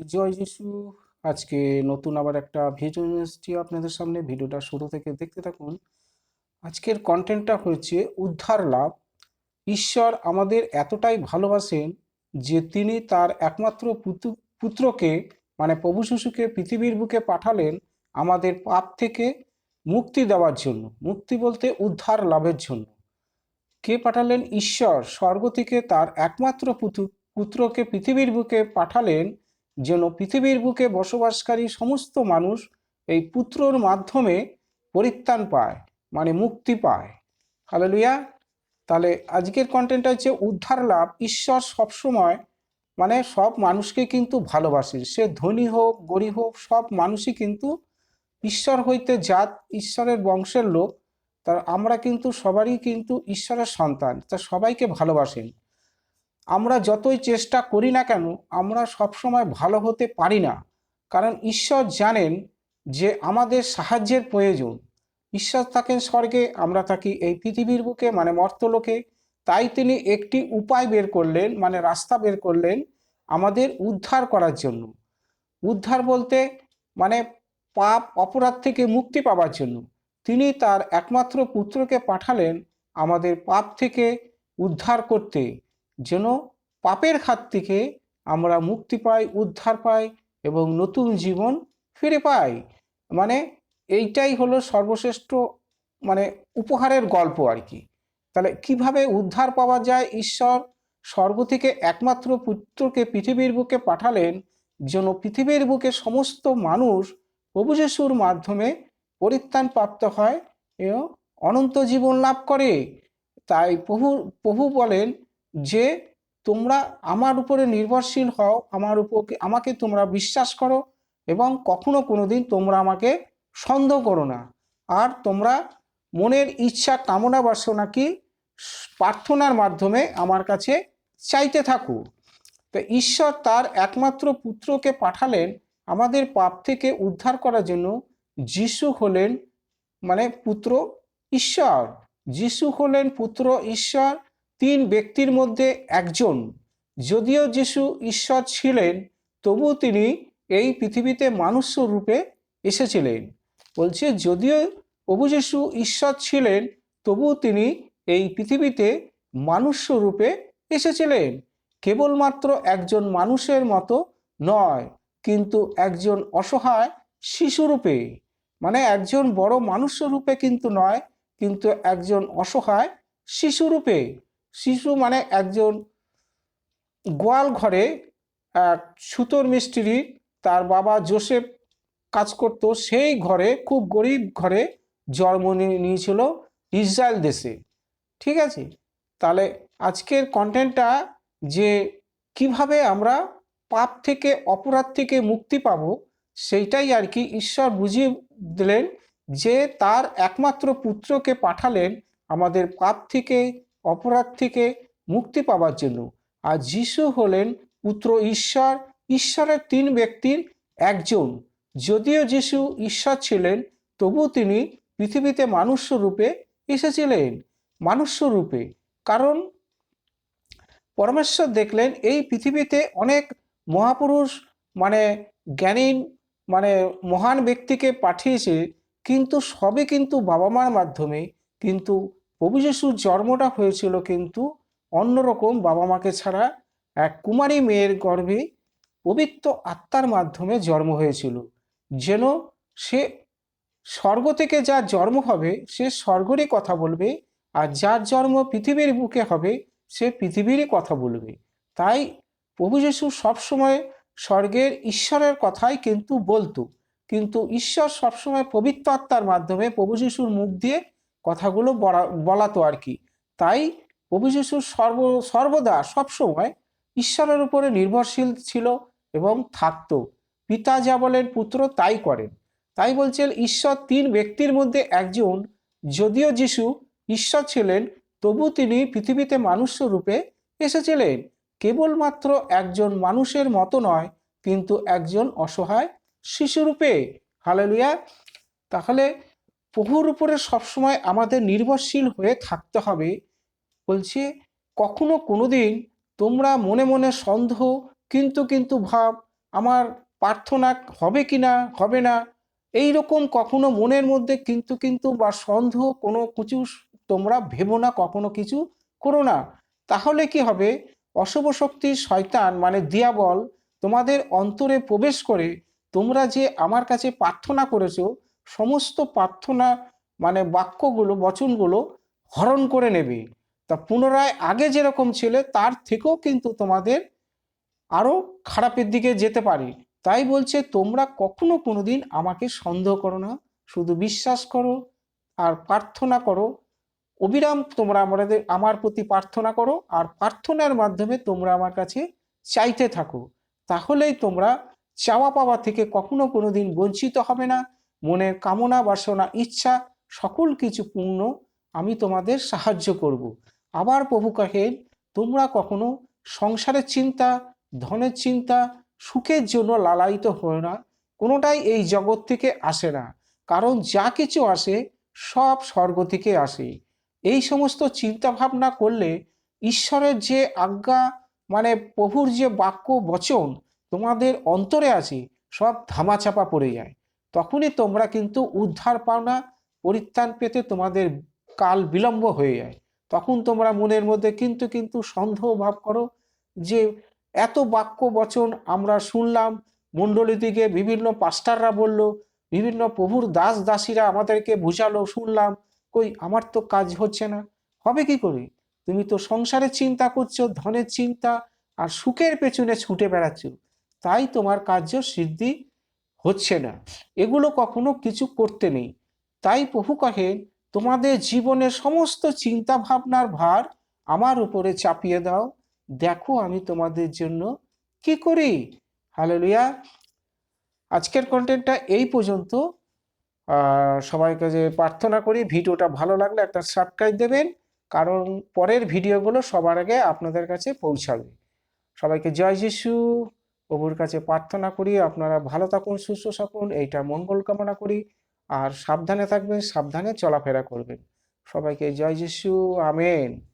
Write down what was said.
জয় যিশু। আজকে নতুন আবার একটা ভিডিও নিয়ে আপনাদের সামনে। ভিডিওটা শুরু থেকে দেখতে থাকুন। আজকের কন্টেন্টটা হয়েছে উদ্ধার লাভ। ঈশ্বর আমাদের এতটাই ভালোবাসেন যে তিনি তার একমাত্র পুতু- পুত্রকে মানে প্রভু শিশুকে পৃথিবীর বুকে পাঠালেন আমাদের পাপ থেকে মুক্তি দেওয়ার জন্য। মুক্তি বলতে উদ্ধার লাভের জন্য। কে পাঠালেন? ঈশ্বর। স্বর্গ থেকে তার একমাত্র পুতু- পুত্রকে পৃথিবীর বুকে পাঠালেন যেন পৃথিবীর বুকে বসবাসকারী সমস্ত মানুষ এই পুত্রর মাধ্যমে পরিত্রাণ পায় মানে মুক্তি পায়। হালেলুয়া। তাহলে আজকের কন্টেন্টটা হচ্ছে উদ্ধার লাভ। ঈশ্বর সবসময় মানে সব মানুষকে কিন্তু ভালোবাসেন সে ধনী হোক, গরিব হোক, সব মানুষই কিন্তু ঈশ্বর হইতে জাত, ঈশ্বরের বংশের লোক। তার আমরা কিন্তু সবারই কিন্তু ঈশ্বরের সন্তান। তা সবাইকে ভালোবাসেন। আমরা যতই চেষ্টা করি না কেন, আমরা সবসময় ভালো হতে পারি না। কারণ ঈশ্বর জানেন যে আমাদের সাহায্যের প্রয়োজন। ঈশ্বর থাকেন স্বর্গে, আমরা থাকি এই পৃথিবীর বুকে মানে মর্তলোকে। তাই তিনি একটি উপায় বের করলেন মানে রাস্তা বের করলেন আমাদের উদ্ধার করার জন্য। উদ্ধার বলতে মানে পাপ, অপরাধ থেকে মুক্তি পাওয়ার জন্য। তিনি তার একমাত্র পুত্রকে পাঠালেন আমাদের পাপ থেকে উদ্ধার করতে। যেন পাপের হাত থেকে আমরা মুক্তি পাই, উদ্ধার পাই এবং নতুন জীবন ফিরে পাই। মানে এইটাই হলো সর্বশ্রেষ্ঠ মানে উপহারের গল্প আর কি। তাহলে কীভাবে উদ্ধার পাওয়া যায়? ঈশ্বর স্বর্গ থেকে একমাত্র পুত্রকে পৃথিবীর বুকে পাঠালেন, যেন পৃথিবীর বুকে সমস্ত মানুষ প্রভু যিশুর মাধ্যমে পরিত্রাণ প্রাপ্ত হয় এবং অনন্ত জীবন লাভ করে। তাই প্রভু প্রভু বলেন যে তোমরা আমার উপরে নির্ভরশীল হও, আমার উপর আমাকে তোমরা বিশ্বাস করো এবং কখনো কোনো দিন তোমরা আমাকে সন্দেহ করো না। আর তোমরা মনের ইচ্ছা, কামনা বাসনাকে প্রার্থনার মাধ্যমে আমার কাছে চাইতে থাকো। তো ঈশ্বর তার একমাত্র পুত্রকে পাঠালেন, আমাদের পাপ থেকে উদ্ধার করার জন্য যিশু হলেন মানে পুত্র ঈশ্বর। যিশু হলেন পুত্র ঈশ্বর তিন ব্যক্তির মধ্যে একজন। যদিও যিশু ঈশ্বর ছিলেন তবু তিনি এই পৃথিবীতে মানুষ রূপে এসেছিলেন। বলছে, যদিও প্রভু যিশু ঈশ্বর ছিলেন তবু তিনি এই পৃথিবীতে মানুষ রূপে এসেছিলেন। কেবলমাত্র একজন মানুষের মতো নয়, কিন্তু একজন অসহায় শিশুরূপে মানে একজন বড় মানুষ রূপে কিন্তু নয়, কিন্তু একজন অসহায় শিশুরূপে শিশু মানে একজন গোয়াল ঘরে সুতোর মিস্ত্রি, তার বাবা জোসেফ কাজ করতো, সেই ঘরে, খুব গরিব ঘরে জন্ম নিয়ে- নিয়েছিল ইসরায়েল দেশে। ঠিক আছে? তাহলে আজকের কন্টেন্টটা যে কীভাবে আমরা পাপ থেকে, অপরাধ থেকে মুক্তি পাব, সেইটাই আর কি ঈশ্বর বুঝিয়ে দিলেন যে তার একমাত্র পুত্রকে পাঠালেন আমাদের পাপ থেকে অপরাধ থেকে মুক্তি পাওয়ার জন্য। আর যিশু হলেন পুত্র ঈশ্বর, ঈশ্বরের তিন ব্যক্তির একজন। যদিও যিশু ঈশ্বর ছিলেন তবু তিনি পৃথিবীতে মানুষ রূপে এসেছিলেন। মানুষ রূপে। কারণ পরমেশ্বর দেখলেন, এই পৃথিবীতে অনেক মহাপুরুষ মানে জ্ঞানী মানে মহান ব্যক্তিকে পাঠিয়েছে, কিন্তু সবই কিন্তু বাবা মার মাধ্যমে, কিন্তু প্রভু যিশুর জন্মটা হয়েছিল কিন্তু অন্যরকম বাবা মাকে ছাড়া এক কুমারী মেয়ের গর্ভে পবিত্র আত্মার মাধ্যমে জন্ম হয়েছিল। যেন সে স্বর্গ থেকে যার জন্ম হবে, সে স্বর্গেরই কথা বলবে আর যার জন্ম পৃথিবীর বুকে হবে, সে পৃথিবীরই কথা বলবে। তাই প্রভু যিশু সবসময় স্বর্গের ঈশ্বরের কথাই কিন্তু বলতো। কিন্তু ঈশ্বর সবসময় পবিত্র আত্মার মাধ্যমে প্রভু যিশুর মুখ দিয়ে কথাগুলো বলা বলাতো আর কি। তাই প্রভু সর্ব, সর্বদা সবসময় ঈশ্বরের উপরে নির্ভরশীল ছিল এবং থাকতো। পিতা যা বলেন পুত্র তাই করেন। তাই বলছেন, ঈশ্বর তিন ব্যক্তির মধ্যে একজন। যদিও যিশু ঈশ্বর ছিলেন, তবু তিনি পৃথিবীতে মানুষ রূপে এসেছিলেন। কেবলমাত্র একজন মানুষের মতো নয়, কিন্তু একজন অসহায় শিশুরূপে। হালেলুয়া। তাহলে প্রভুর উপরে সবসময় আমাদের নির্ভরশীল হয়ে থাকতে হবে। বলছে, কখনো কোনোদিন তোমরা মনে মনে সন্দেহ, কিন্তু কিন্তু ভাব, আমার প্রার্থনা হবে কি না, হবে না এই রকম কখনো মনের মধ্যে কিন্তু কিন্তু বা সন্দেহ, কোনো কিছু তোমরা ভেবো না, কখনো কিছু করো না। তাহলে কি হবে? অশুভ শক্তির শয়তান মানে দিয়াবল, তোমাদের অন্তরে প্রবেশ করে তোমরা যে আমার কাছে প্রার্থনা করেছ সমস্ত প্রার্থনা মানে বাক্যগুলো, বচনগুলো হরণ করে নেবে। তা পুনরায় আগে যেরকম ছিল, তার থেকেও কিন্তু তোমাদের আরও খারাপের দিকে যেতে পারে। তাই বলছে, তোমরা কখনো কোনো দিন আমাকে সন্দেহ করো না। শুধু বিশ্বাস করো আর প্রার্থনা করো। অবিরাম তোমরা আমাদের, আমার প্রতি প্রার্থনা করো আর প্রার্থনার মাধ্যমে তোমরা আমার কাছে চাইতে থাকো। তাহলেই তোমরা চাওয়া পাওয়া থেকে কখনো কোনো দিন বঞ্চিত হবে না। মনের কামনা, বাসনা, ইচ্ছা, সকল কিছু পূর্ণ আমি তোমাদের সাহায্য করব। আবার প্রভু কহেন, তোমরা কখনো সংসারের চিন্তা, ধনের চিন্তা, সুখের জন্য লালায়িত হয় না। কোনোটাই এই জগৎ থেকে আসে না। কারণ যা কিছু আসে, সব স্বর্গ থেকে আসে। এই সমস্ত চিন্তা ভাবনা করলে ঈশ্বরের যে আজ্ঞা মানে প্রভুর যে বাক্য, বচন তোমাদের অন্তরে আছে, সব ধামাচাপা পড়ে যায়। তখনই তোমরা কিন্তু উদ্ধার পাও না পরিত্রাণ পেতে তোমাদের কাল বিলম্ব হয়ে যায়। তখন তোমরা মনের মধ্যে কিন্তু কিন্তু সন্দেহ ভাব করো যে এত বাক্য বচন আমরা শুনলাম মণ্ডলী দিকে বিভিন্ন পাস্টাররা বলল, বিভিন্ন প্রভুর দাস দাসীরা আমাদেরকে বুঝালো, শুনলাম, কই, আমার তো কাজ হচ্ছে না, হবে কি করে? তুমি তো সংসারের চিন্তা করছ, ধনের চিন্তা, আর সুখের পেছনে ছুটে বেড়াচ্ছ, তাই তোমার কার্য সিদ্ধি হচ্ছে না। এগুলো কখনো কিছু করতে নেই। তাই প্রভু কহেন, তোমাদের জীবনের সমস্ত চিন্তা ভাবনার ভার আমার উপরে চাপিয়ে দাও। দেখো আমি তোমাদের জন্য কি করি। হালেলুয়া। আজকের কন্টেন্টটা এই পর্যন্ত। আর সবাইকে যে প্রার্থনা করি, ভিডিওটা ভালো লাগলে একটা সাবস্ক্রাইব দেবেন, কারণ পরের ভিডিওগুলো সবার আগে আপনাদের কাছে পৌঁছাবে। সবাইকে জয় যিশু। প্রভুর কাছে প্রার্থনা করি, আপনারা ভালো থাকুন, সুস্থ থাকুন, এইটা মঙ্গল কামনা করি। আর সাবধানে থাকবেন, সাবধানে চলাফেরা করবেন। সবাইকে জয় যিশু, আমেন।